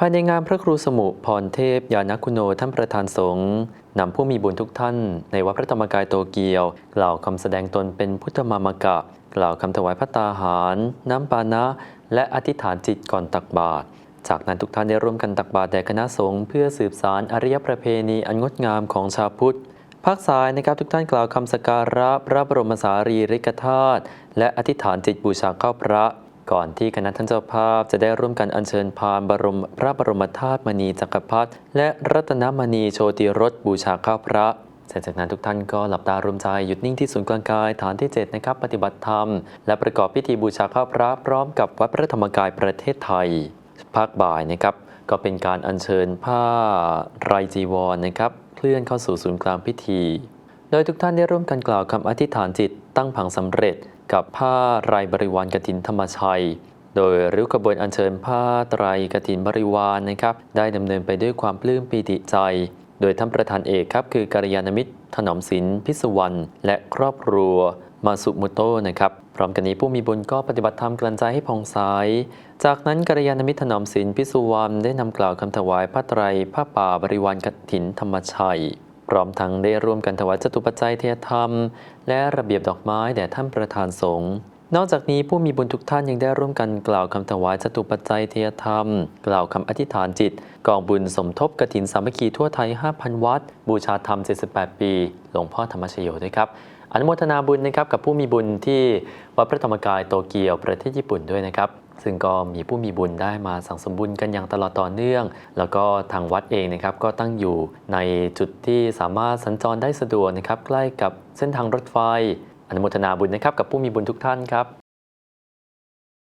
ภายในงานพระครูสมุพรเทพยานคุโนท่านประธานสงฆ์นำผู้มีบุญทุกท่าน ในวัดพระธรรมกายโตเกียวกล่าวคำแสดงตนเป็นพุทธมามกะ กล่าวคำถวายพระตาหาร น้ำปานะ และอธิษฐานจิตก่อนตักบาตรจากนั้นทุกท่านได้ร่วมกันตักบาตรแด่คณะสงฆ์เพื่อสืบสารอริยประเพณีอันงดงามของชาวพุทธภาคสายนะครับทุกท่านกล่าวคำสการะพระบรมสารีริกธาตุและอธิษฐานจิตบูชาข้าพระ ก่อนที่คณะท่านเจ้าภาพจะได้ร่วมกันอัญเชิญพานบรมพระบรมธาตุมณีจักรพรรดิและรัตนมณีโชติรสบูชาข้าพระเสร็จจากนั้นทุกท่านก็หลับตารวมใจหยุดนิ่งที่ศูนย์กลางกายฐานที่ 7 นะครับ ปฏิบัติธรรม และประกอบพิธีบูชาข้าพระพร้อมกับวัดพระธรรมกายประเทศไทย ภาคบ่ายนะครับ ก็เป็นการอัญเชิญผ้าไรจีวรนะครับ เคลื่อนเข้าสู่ศูนย์กลางพิธี โดยทุกท่านได้ร่วมกันกล่าวคำอธิษฐานจิต ตั้งผังสำเร็จกับผ้าไรบริวารกฐินธรรมชัย โดยริ้วขบวนอัญเชิญผ้าไตรกฐินบริวารนะครับ ได้ดำเนินไปด้วยความปลื้มปีติใจ โดยท่านประธานเอกครับคือกัลยาณมิตร ถนอมศิลป์พิสุวรรณและครอบครัวมาสุมุโตนะครับ พร้อมกันนี้ผู้มีบุญก็ปฏิบัติธรรมกลั่นใจให้ผ่องใส จากนั้นกัลยาณมิตรถนอมศิลป์พิสุวรรณได้นำกล่าวคำถวายผ้าไตรผ้าป่าบริวารกฐินธรรมชัย พร้อมทั้งได้ร่วมกันถวายจตุปัจจัยเทยธรรม และระเบียบดอกไม้แด่ท่านประธานสงฆ์นอกจากนี้ผู้มีบุญทุกท่านยังได้ร่วมกันกล่าวคำถวายจตุปัจจัยเทยธรรม กล่าวคำอธิษฐานจิต กองบุญสมทบกฐินสามัคคีทั่วไทย 5,000 วัด บูชาธรรม 78 ปี หลวงพ่อธรรมชโยด้วยครับอนุโมทนาบุญนะครับกับผู้มีบุญที่วัดพระธรรมกายโตเกียวประเทศญี่ปุ่นด้วยนะครับ ซึ่งก็มีผู้มีบุญได้มาสั่งสมบุญกันอย่างตลอดต่อเนื่อง แล้วก็ทางวัดเองนะครับก็ตั้งอยู่ในจุดที่สามารถสัญจรได้สะดวกนะครับใกล้กับเส้นทางรถไฟอนุโมทนาบุญนะครับกับผู้มีบุญทุกท่านครับ